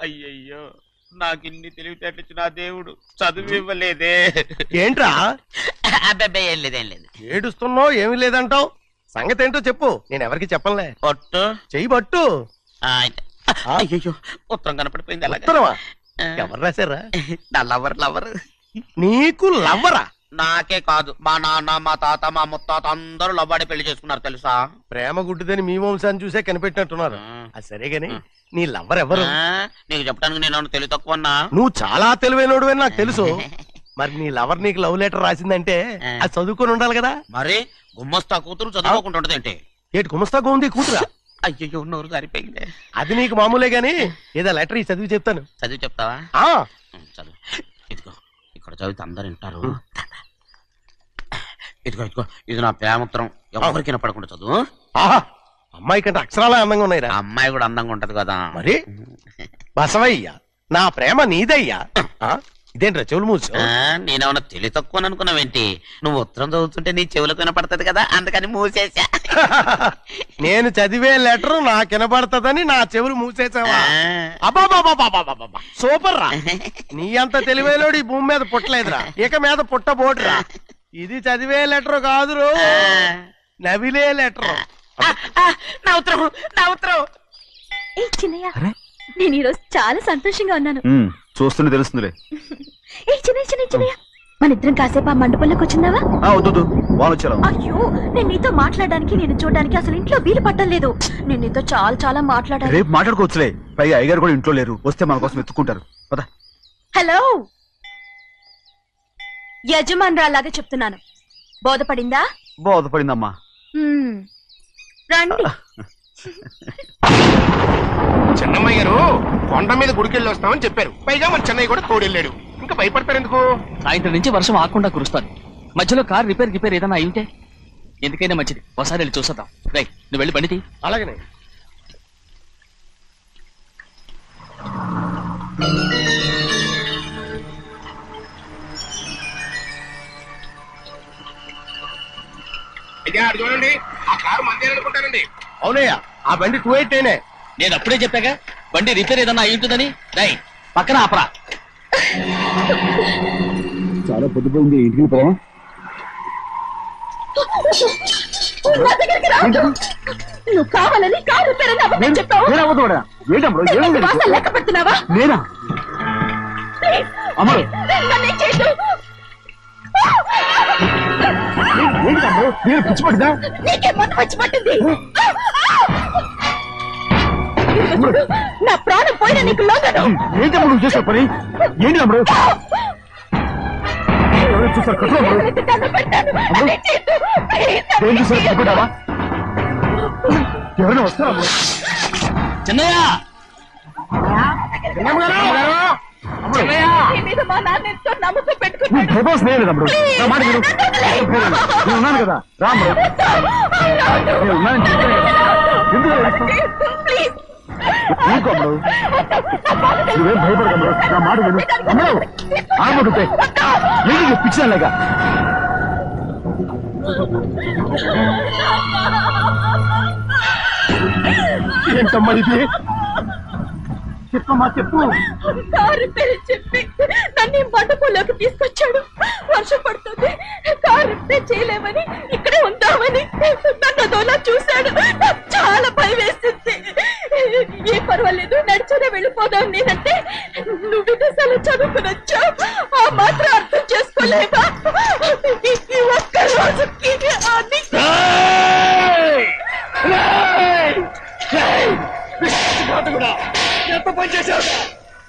అయ్యయ్యో నాకు ఇన్ని తెలివితేటలు ఇచ్చిన ఆ దేవుడు చదువు ఇవ్వలేదే. ఏంట్రా? అబ్బాయి ఏం లేదు ఏం లేదు. ఏడుస్తున్నావు ఏమీ లేదంటావు? సంగతి ఏంటో చెప్పు నేను ఎవరికి చెప్పనులే. ఒట్టు చెయ్యి పట్టు. అయ్యయ్యో ఉత్తరం కనపడిపోయింది ఉత్తరమా? ఎవరు రాశారా? నా లవర్ లవర్. నీకు లవ్వరా నాకే కాదు. మా నాన్న మా తాత మా ముత్తాత అందరూ లవ్వాడి పెళ్ళి చేసుకున్నారు తెలుసా? ప్రేమ గుడ్డిదని మీ వంశాన్ని చూసే కనిపెట్టినట్టున్నారు. అది సరే గాని నీ లవ్వర్ ఎవరు? ఆ, నీకు చెప్పడానికి నేను తెలివి తక్కువన్నా నువ్వు చాలా తెలివైనడు అని నాకు తెలుసు. మరి నీ లవర్ నీకు లవ్ లెటర్ రాసిందంటే అది చదువుకొని ఉండాలి కదా? మరి గుమ్మస్తా కూతురు చదువుకోకుండా ఉండదు ఏంటి ఏటి గుమస్తాగా ఉంది కూతురా? అయ్యో నోరు సరిపోయింది అది నీకు మామూలే గాని ఏదో లెటర్ ఈ చదివి చెప్తాను. చదివి చెప్తావా? ఆ. చదువు. ఇదిగో. ఇక్కడ చదివితే అందరు వింటారు. ఇదిగో ఇదిగో ఇది నా ప్రేమోత్తరం. ఎవరికి పడకుండా చదువు అమ్మాయి కంటే అక్షరాలే అందంగా ఉన్నాయిరా. ఆ అమ్మాయి కూడా అందంగా ఉంటది కదా. మరి? బసవయ్య నా ప్రేమ నీదయ్యా? ఇదేంట్రా చెవులు మూసు ఆ, నేనేమన్నా తెలివి తక్కువ అనుకున్నావేంటి? నువ్వు ఉత్తరం చదువుతుంటే నీ చెవులకు వినపడుతుంది కదా అందుకని మూసేసా నేను చదివే లెటర్ నాకు వినబడతదని నా చెవులు మూసేసావా అబాబాబాబాబాబాబా. సూపర్ రా నీ అంత తెలివైనోడు ఈ భూమి మీద పుట్టలేదురా. ఇక మీద పుట్టబోటురా ఇది చదివే లెటర్ కాదురు. నవిలే లెటర్. నా ఉత్తరం నా ఉత్తరం. నేను ఈరోజు చాలా సంతోషంగా ఉన్నాను. చూస్తుంటే తెలుస్తుందిలే. మన ఇద్దరం కాసేపు ఆ మండపంలోకి వచ్చిందావా? వద్దు వాళ్ళు అయ్యో నేను నీతో మాట్లాడడానికి నేను చూడడానికి అసలు ఇంట్లో వీలు పట్టలేదు నేను నీతో చాలా చాలా మాట్లాడాలి. రేపు మాట్లాడుకోవచ్చులే. పైగా అయ్యగారు కూడా ఇంట్లో లేరు. వస్తే మన కోసం ఎత్తుకుంటారు పద. హలో? యజమానురాలాగా చెప్తున్నాను. బోధపడిందా? బోధపడిందమ్మా. మ్మ్. రండి. చెన్నమ్మ గారు కొండ మీద గుడికెళ్ళి వస్తామని చెప్పారు. పైగా మన చెన్నయ్య కూడా తోడెళ్ళాడు. ఇంకా భయపడతారు ఎందుకు? సాయంత్రం నుంచి వర్షం ఆకుండా కురుస్తాను. మధ్యలో కార్ రిపేర్ రిపేర్ ఏదైనా అయి ఉంటే? ఎందుకైనా మంచిది. ఒకసారి వెళ్ళి చూసేద్దాం. రై నువ్వు వెళ్ళి బండితి అలాగనే. అయితే చూడండి. ఆ కారు మందే అనుకుంటానండి. అవునయ్యా. ఆ బండి టూ ఎయిట్ అయినే నేను అప్పుడే చెప్పాగా బండి రిపేర్ ఏదైనా అయి ఉంటుందని? రై పక్కన ఆపరా. చాలా పొద్దుపోయింది ఇంటికి పోవా నా దగ్గరికి రావద్దు. నువ్వు కావాలని కారు రిపేర్ అని అబద్ధం చెప్పావు. ఏంటమ్మా వాసన లెక్క పెడుతున్నావా? నేనా? ప్లీజ్, అమ్మడు నన్నేం చేయొద్దు. ఏంటమ్మా నేను పిచ్చి పడ్డా నీకే మొన్న వచ్చి పట్టింది ఇదిగో చూడు, నా ప్రాణం పోయిన నీకు లోగను ఏంటమ్మా నువ్వు చేసే పని? ఏంటి అమ్మడు ఎవరైనా చూస్తారు? కట్టుకో అమ్మడు. ఎవరికి దండం పెట్టాను? నన్నేం చేయొద్దు. ప్లీజ్, ఏం చూసారు నన్నేం చేయొద్దు. భయపడ్డావా ఎవరైనా వస్తారా అమ్మడు? చిన్నయ్య! నీ మీద మా నాన్న ఎంతో నమ్మకం నువ్వు పెట్టుకున్నాడు భయపడాల్సిన ఏం లేదు అమ్మడు నా మాట విను. నేను ఉన్నాను కదా. రా అమ్మడు నేను ఉన్నానని చెప్పాను కదా ఎందుకు ఏడుస్తావు? ఊరుకో అమ్మడు నువ్వేం భయపడకమ్మడు నా మాట విను. అమ్మడు ఆగమంటుంటే ఏంటి పిచ్చిదానిలాగా. ఏంటమ్మా ఇది? చెప్పమ్మా చెప్పు. కారు పేరు చెప్పి నన్ను బండపూలోకి తీసుకొచ్చాడు. వర్షం పడుతుంది. కారు రిపేర్ చేయలేమని ఇక్కడే ఉందామని నన్ను అదోలా చూశాడు. చాలా భయం వేసింది ఏ పర్వాలేదు నడిచేదే వెళ్ళిపోదాం నేనంటే నువ్వు విదేశాలు చదువుకుని వచ్చావు ఆ మాత్రం అర్థం చేసుకోలేవా? ఈ- ఒక్క రోజుకి అన్ని ఎంత పని చేశావు?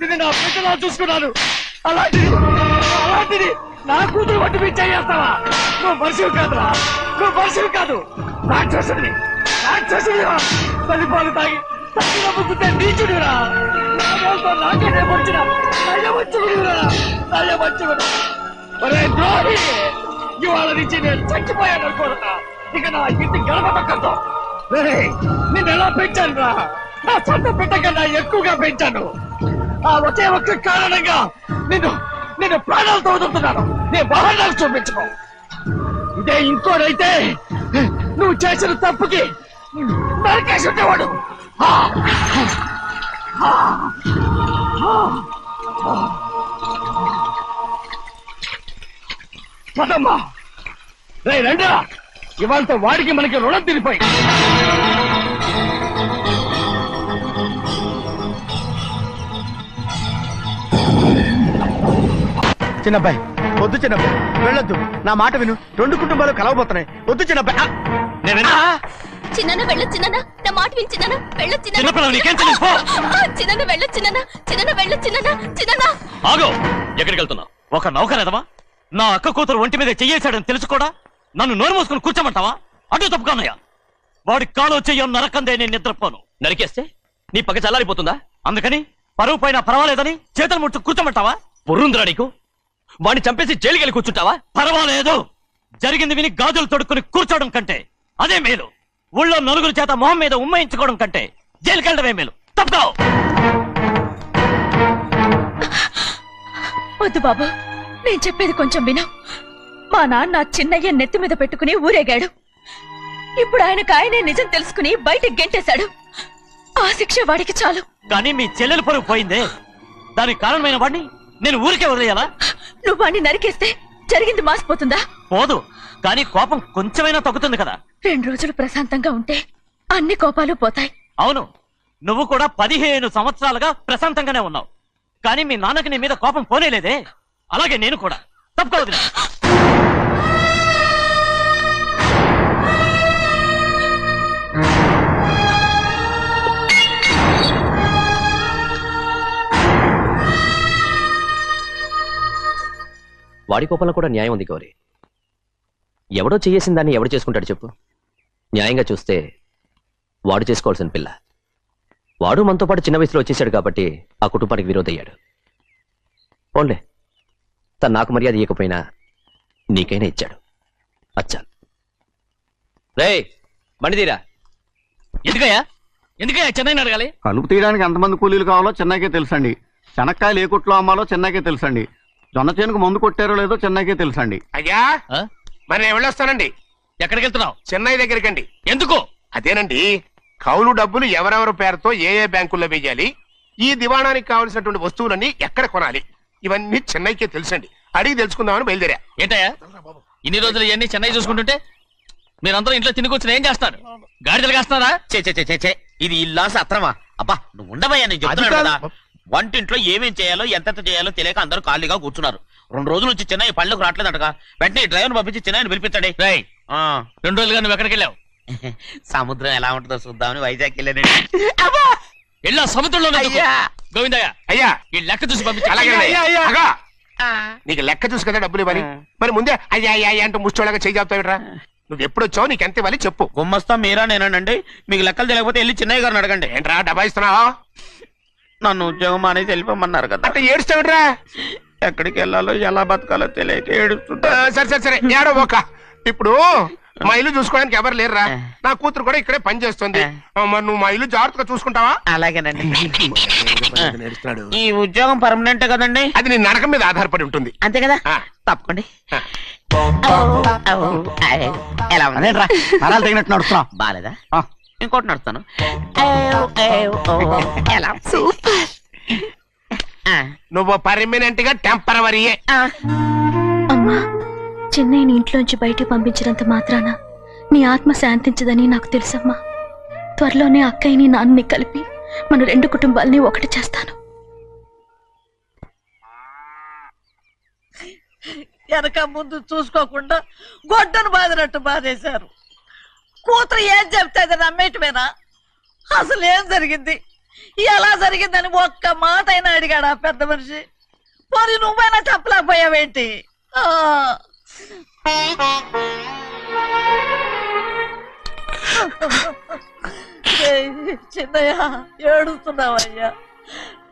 నిన్ను నా పిల్లలా చూసుకున్నాను. అలాంటిది అలాంటిది నా కూతురు వంటి మీద చేస్తావా నువ్వు మనిషివి కాదురా. నువ్వు మనిషివి కాదు. రాక్షసుడివి రాక్షసుడివి తల్లిపాలు తాగి నమ్ముకుంటే నీచుడురా నాతో నాకేనే వచ్చిన నయవచ్చుకుడిరా నయవచ్చుకుడు ఒరే ద్రోహి ఇవాళ నుంచి నేను చచ్చిపోయాను అనుకోరా ఇక నా ఇంటి గడప పక్కతో ఎలా పెంచాను రా నా సొంత బిడ్డ కన్నా ఎక్కువగా పెంచాను ఆ ఒకే ఒక్క కారణంగా నిన్ను నేను ప్రాణాలతో వదులుతున్నాను నేను వాహనాలు చూపించుకో ఇదే ఇంకోడైతే నువ్వు చేసిన తప్పుకి నరికేసి ఉండేవాడు. పదమ్మా. రే రండిరా. ఇవాళ వాడికి మనకి రుణం తిరిపోయి. చిన్నబ్బాయి వద్దు చిన్నబ్బాయి. వెళ్ళొద్దు. నా మాట విను. రెండు కుటుంబాలు కలవబోతున్నాయి. వద్దు చిన్నబ్బాయి. చిన్న వెళ్ళొచ్చినా నా మాట విని చిన్న చిన్నపిల్లలు నీకేం తెలియదు, పో. చిన్న వెళ్ళొచ్చినా చిన్న వెళ్ళొచ్చినా చిన్న ఆగో. ఎక్కడికి వెళ్తున్నావు? ఒక నౌకరేదవా నా అక్క కూతురు ఒంటి మీద చెయ్యేశాడని తెలుసు కూడా? నన్ను నోరు మూసుకుని కూర్చోమంటావా? అటు తప్పుకోనయ్యా వాడి కాలో చెయ్యం నరకందే నేను నిద్రపోను. నరికేస్తే? నీ పగ చల్లారిపోతుందా? అందుకని పరువు పైన పర్వాలేదని చేతులు ముట్టు కూర్చోమంటావా? బుర్రుందిరా నీకు. వాడిని చంపేసి జైలుకి వెళ్ళి కూర్చుంటావా? పర్వాలేదు. జరిగింది విని గాజులు తొడుక్కుని కూర్చోవడం కంటే అదే మేలు. ఊళ్ళో నలుగురు చేత మొహం మీద ఉమ్మయించుకోవడం కంటే జైలుకి వెళ్ళడమే మేలు. తప్పుకో వద్దు బాబు. నేను చెప్పేది కొంచెం విను. మా నాన్న చిన్నయ్య నెత్తి మీద పెట్టుకుని ఊరేగాడు. ఇప్పుడు ఆయనకు ఆయనే నిజం తెలుసుకుని బయటకు గెంటేశాడు. ఆ శిక్ష వాడికి చాలు. కానీ మీ చెల్లెలు పరుగు పోయిందే. దానికి కారణమైన వాడిని నేను ఊరికే వదిలేయాలా? నువ్వు వాడిని నరికేస్తే జరిగింది మాసిపోతుందా? పోదు. కానీ కోపం కొంచెమైనా తగ్గుతుంది కదా. రెండు రోజులు ప్రశాంతంగా ఉంటే అన్ని కోపాలు పోతాయి. అవును. నువ్వు కూడా పదిహేను సంవత్సరాలుగా ప్రశాంతంగానే ఉన్నావు. కానీ మీ నాన్నకి నీ మీద కోపం పోనేలేదే. అలాగే నేను కూడా. తప్పుకోవద్దు వాడి కోపంలో కూడా న్యాయం ఉంది గౌరీ. ఎవడో చేయేసిన దాన్ని ఎవడు చేసుకుంటాడు చెప్పు? న్యాయంగా చూస్తే వాడు చేసుకోవాల్సిన పిల్ల. వాడు మనతో పాటు చిన్న వయసులో వచ్చేసాడు కాబట్టి ఆ కుటుంబానికి విరోధయ్యాడు. పోన్లే. తను నాకు మర్యాద ఇవ్వకపోయినా నీకైనా ఇచ్చాడు. అచ్చా. రే మండిదీరా ఎందుకయ్యా? ఎందుకయ్యా చెన్నై అడగాలి? కలుపు తీయడానికి ఎంతమంది కూలీలు కావాలో చెన్నైకే తెలుసండి. శనక్కాయలు ఏ కొట్లో అమ్మాలో చెన్నైకే తెలుసండి. జొన్న చేనుకు మందు కొట్టారో లేదో చెన్నైకే తెలుసండి. అయ్యా? ఆ? మరి నేను వెళ్ళొస్తానండి. ఎక్కడికి వెళ్తున్నావు? చెన్నై దగ్గరికండి. ఎందుకు? అదేనండి కౌలు డబ్బులు ఎవరెవరి పేరుతో ఏ ఏ బ్యాంకుల్లో వేయాలి ఈ దివాణానికి కావలసినటువంటి వస్తువులన్నీ ఎక్కడ కొనాలి ఇవన్నీ చెన్నైకే తెలుసండి. అడిగి తెలుసుకుందామని బయలుదేరా. ఏంటయ్యా? ఇన్ని రోజులు ఇవన్నీ చెన్నై చూసుకుంటుంటే మీరందరూ ఇంట్లో తిని కూర్చొని ఏం చేస్తారు? గాడిదలు కాస్తున్నారా? చే చే చే, ఇది ఇల్లా సత్రమా అబ్బా నువ్వు ఉండవయ్యా నేను చెప్తున్నాను కదా. కాదు. వంటింట్లో ఏమేం చేయాలో ఎంతెంత చేయాలో తెలియక అందరూ ఖాళీగా కూర్చున్నారు. రెండు రోజుల నుంచి చెన్నై పళ్ళకు రావట్లేదంటగా. వెంటనే డ్రైవర్ పంపించి చెన్నైని పిలిపించండి. రేయ్ ఆ, రెండు రోజులుగా నువ్వు ఎక్కడికి వెళ్ళావు? సముద్రం ఎలా ఉంటుందో చూద్దామని వైజాగ్ వెళ్ళానండి. వెళ్ళా సముద్రంలో అయ్యా. గోవిందయ్య అయ్యా! ఈ లెక్క చూసి పంపించు. నీకు లెక్క చూసి కదా డబ్బులు ఇవ్వాలి. మరి ముందే అయ్యా అయ్యా అయ్యా అంటూ ముష్టోళ్ళగా చేయి చెప్తావిట్రా నువ్వు ఎప్పుడు వచ్చావు నీకు ఎంత ఇవ్వాలి చెప్పు. గుమ్మస్తా మీరా నేనండి మీకు లెక్కలు తెలియకపోతే వెళ్ళి చిన్నయ్య గారిని అడగండి. ఏంట్రా డబ్బా ఇస్తున్నావా? నన్ను ఉద్యోగం అనేది వెళ్ళిపోమన్నారు కదా. అంటే ఏడుస్తావిట్రా ఎక్కడికి వెళ్ళాలో ఎలా బతకాలో తెలియక ఏడుస్తుంటా. సరే సరే సరే ఏడో ఒక ఇప్పుడు మా ఇల్లు చూసుకోవడానికి ఎవరు లేరురా? నా కూతురు కూడా ఇక్కడే పని చేస్తుంది. మరి నువ్వు మా ఇల్లు జాగ్రత్తగా చూసుకుంటావా? అలాగేనండి. ఈ ఉద్యోగం పర్మనెంట్ కదండి? అది నీ నరకం మీద ఆధారపడి ఉంటుంది. అంతే కదా. తప్పకండి. ఎలా ఉంది అదేంట్రా? ఇంకోటి నడుస్తాను. ఎలా సూపర్. నువ్వు పర్మనెంట్గా టెంపరవరీయే ఆ. అమ్మా చెన్నైని ఇంట్లోంచి బయటికి పంపించినంత మాత్రాన నీ ఆత్మ శాంతించదని నాకు తెలుసమ్మా. త్వరలోనే అక్కయ్యని నాన్నని కలిపి మన రెండు కుటుంబాలని ఒకటి చేస్తాను. వెనక ముందు చూసుకోకుండా గొడ్డను బాదినట్టు బాధేశారు. కూతురు ఏం చెప్తే అది నమ్మేయటమేనా? అసలు ఏం జరిగింది? ఎలా జరిగిందని ఒక్క మాట అయినా అడిగాడా పెద్ద మనిషి. పోనీ నువ్వైనా చెప్పలేకపోయావేంటి? చిన్నయ్య ఏడుస్తున్నావయ్యా.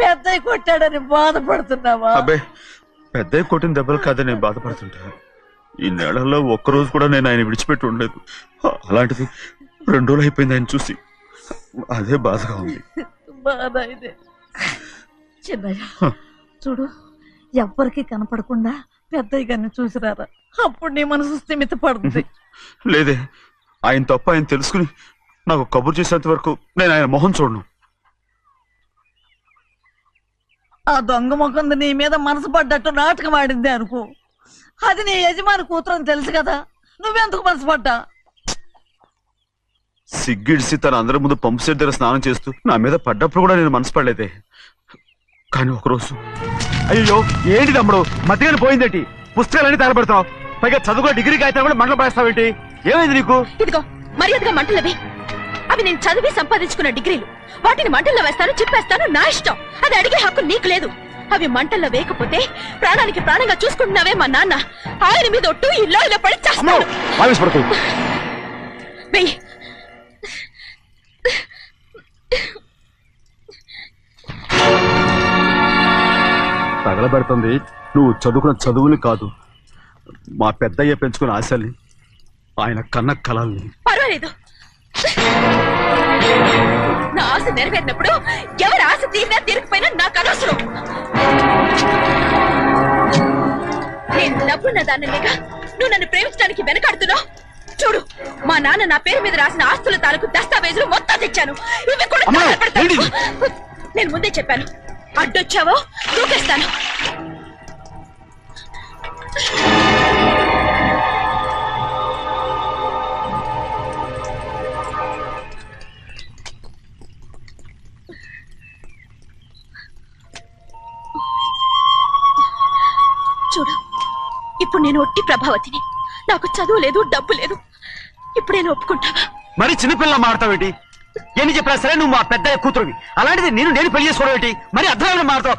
పెద్దయ్య కొట్టాడని బాధపడుతున్నావా? అబ్బే పెద్ద కొట్టిన దెబ్బలు కాదని బాధపడుతుంటా. ఈ నెలలో ఒక్కరోజు కూడా నేను ఆయన విడిచిపెట్టి ఉండలేదు. అలాంటిది రెండు రోజులు అయిపోయింది ఆయన చూసి. అదే బాధగా ఉంది. బాధ ఇదే. చిన్నయ్య చూడు ఎవ్వరికి కనపడకుండా పెద్దయ్య గారిని చూసిరారా? అప్పుడు నీ మనసు స్థిమిత పడుతుంది. లేదే ఆయన తప్ప ఆయన తెలుసుకుని నాకు కబురు చేసేంత వరకు నేను ఆయన మొహం చూడను. ఆ దొంగ ముఖంది నీ మీద మనసు పడ్డట్టు నాటకం ఆడింది అనుకో. అది నీ యజమాని కూతురు అని తెలుసు కదా. నువ్వెందుకు మనసు పడ్డా సిగ్గిడిసి తన అందరి ముందు పంపు సెట్ దగ్గర స్నానం చేస్తూ నా మీద పడ్డప్పుడు కూడా నేను మనసు పడలేదే. కానీ ఒకరోజు అయ్యో ఏంటి తమ్ముడు? మధ్యగానే పోయిందేంటి? పుస్తకాలన్నీ తగలబెడతావు పైగా చదువుకో డిగ్రీ కాగితాలు కూడా మంటలు పడేస్తావేంటి ఏమైంది నీకు? ఇదిగో మర్యాదగా మంటలవి. అవి నేను చదివి సంపాదించుకున్న డిగ్రీలు. వాటిని మంటల్లో వేస్తాను చెప్పేస్తాను నా ఇష్టం. అది అడిగే హక్కు నీకు లేదు. అవి మంటల్లో వేయకపోతే ప్రాణానికి ప్రాణంగా చూసుకుంటున్నావే మా నాన్న. ఆయన మీద ఒట్టు ఇల్లు ఇలా పడి చేస్తాను ఆవేశపడుతూ వెయ్యి తగలబెడుతుంది. నువ్వు చదువుకున్న చదువుని కాదు. మా పెద్దయ్య పెంచుకున్న ఆశల్ని ఆయన కన్న కలల్ని. పర్వాలేదు. నా ఆశ నెరవేరినప్పుడు ఎవరి ఆశ తీరినా తీరకపోయినా నాకు అనవసరం నేను డబ్బున్న దానిగా నువ్వు నన్ను ప్రేమించడానికి వెనకాడుతున్నావు? చూడు మా నాన్న నా పేరు మీద రాసిన ఆస్తుల తాలూకు దస్తావేజులు మొత్తం తెచ్చాను. ఇవి కూడా? నేను ముందే చెప్పాను. అడ్డొచ్చావో? దూకేస్తాను. నేను ఒట్టి ప్రభావతిని. నాకు చదువు లేదు డబ్బు లేదు. ఇప్పుడు నేను ఒప్పుకుంటావా మరి చిన్నపిల్ల మాడతావేంటి ఎన్ని చెప్పినా సరే నువ్వు మా పెద్ద కూతురువి. అలాంటిది నేను నేను పెళ్ళి చేసుకోవడం ఏంటి? మరి అర్థమైన మాడతావు.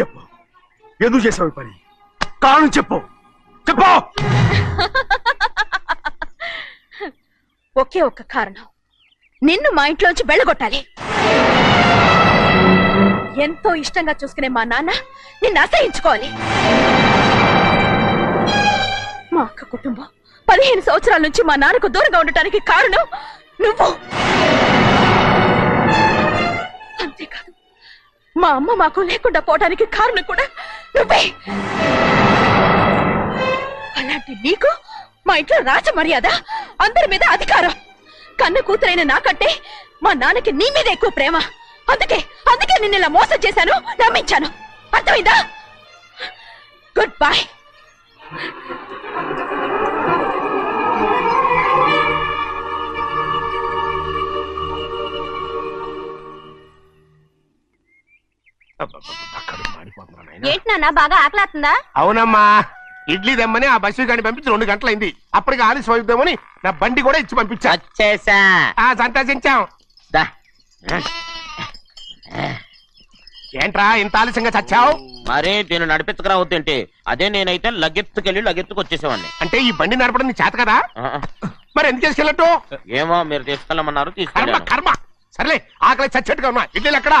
చెప్పు. ఎందుకు చేసావు పని? కారణం చెప్పు. చెప్పు! ఒకే ఒక్క కారణం. నిన్ను మా ఇంట్లోంచి వెళ్ళగొట్టాలి. ఎంతో ఇష్టంగా చూసుకునే మా నాన్న నిన్ను అసహించుకోవాలి. మా అక్క కుటుంబం పదిహేను సంవత్సరాల నుంచి మా నాన్నకు దూరంగా ఉండటానికి కారణం నువ్వు. అంతేకాదు మా అమ్మ మాకు లేకుండా పోవడానికి కారణం కూడా నువ్వే. అలాంటి నీకు మా ఇంట్లో రాజ మర్యాద అందరి మీద అధికారం. కన్న కూతురైన నాకంటే మా నాన్నకి నీ మీద ఎక్కువ ప్రేమ. అందుకే అందుకే నిన్న ఇలా మోసం చేశాను నమ్మించాను. అర్థమైందా? గుడ్ బాయ్ కడుపు మాడిపోతుందిరా నాయనా. ఏంటి నాన్న బాగా అవునమ్మా ఇడ్లీ దమ్మని ఆ బస్సు గాని పంపించి రెండు గంటలైంది అప్పటికి ఆలస్యం అవుతామని నా బండి కూడా ఇచ్చి పంపించా వచ్చేసా ఆ సంతోషించాం దా. ఏంట్రా ఇంత ఆలస్యంగా చచ్చావు మరి దీన్ని నడిపించకరావద్దేంటి అదే నేనైతే లగెత్తుకెళ్ళి లగెత్తుకు వచ్చేసేవాడిని అంటే ఈ బండి నడపడం నీ చేత కదా మరి ఎందుకు చేసుకెళ్ళట్టు ఏమో మీరు తీసుకెళ్ళమన్నారు కర్మ తీసుకెళ్ళాను కర్మ సర్లే ఆకలి చచ్చట్టుగా ఉన్నా ఇడ్లీలు ఎక్కడా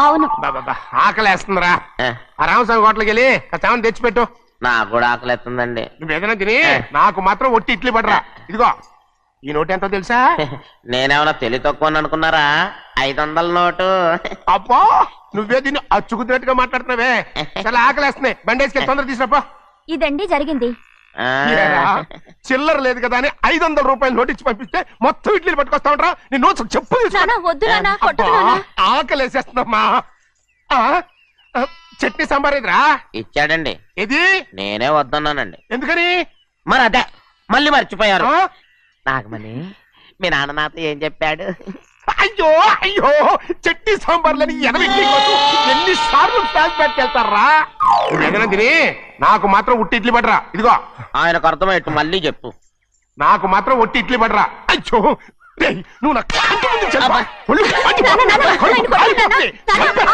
అవును. బాబా ఆకలేస్తుందిరా. ఆ, రామస్వామి హోటల్కి వెళ్ళి కచ్చామని తెచ్చిపెట్టు. నాకు కూడా ఆకలిస్తుందండి. నువ్వేదైనా తిని నాకు మాత్రం ఒట్టి ఇడ్లీ పడరా. ఇదిగో ఈ నోటు ఎంతో తెలుసా? నేనేమన్నా తెలివి తక్కువ అనుకున్నారా? ఐదు వందల నోటు. అబ్బా నువ్వే దీన్ని అచ్చుకుతున్నట్టుగా మాట్లాడుతున్నావే. చాలా ఆకలేస్తున్నాయి. బండేసుకెళ్ళి తొందర తీసినప్పా ఇదండి జరిగింది. ఆ, చిల్లర లేదు కదా అని ఐదు వందల రూపాయలు నోటు ఇచ్చి పంపిస్తే మొత్తం ఇడ్లీలు పట్టుకొస్తా ఉంటా నీ నోట్స్ చెప్పు తీసుకో. నానా వద్దు నానా అబ్బా, కొట్టదు నానా ఆకలేసేస్తుందమ్మా. ఆ, ఆ, చట్నీ సాంబార్ ఇదిరా? ఇచ్చాడండి. ఇది నేనే వద్దన్నానండి. ఎందుకని? మరి అదే మళ్ళీ మర్చిపోయారు. ఆ? నాగమణి మీ నాన్న నాతో ఏం చెప్పాడు? అయ్యో అయ్యో చట్నీ సాంబార్లని ఎనభై ఎన్ని సార్లు ఫ్లాష్ బ్యాక్ వెళ్తారా తిని నాకు మాత్రం ఉట్టి ఇడ్లీ పడరా ఇదిగో. ఆయనకు అర్థమయ్యట్టు మళ్ళీ చెప్పు. నాకు మాత్రం ఒట్టి ఇడ్లీ పడరా అయ్యో నువ్వు నా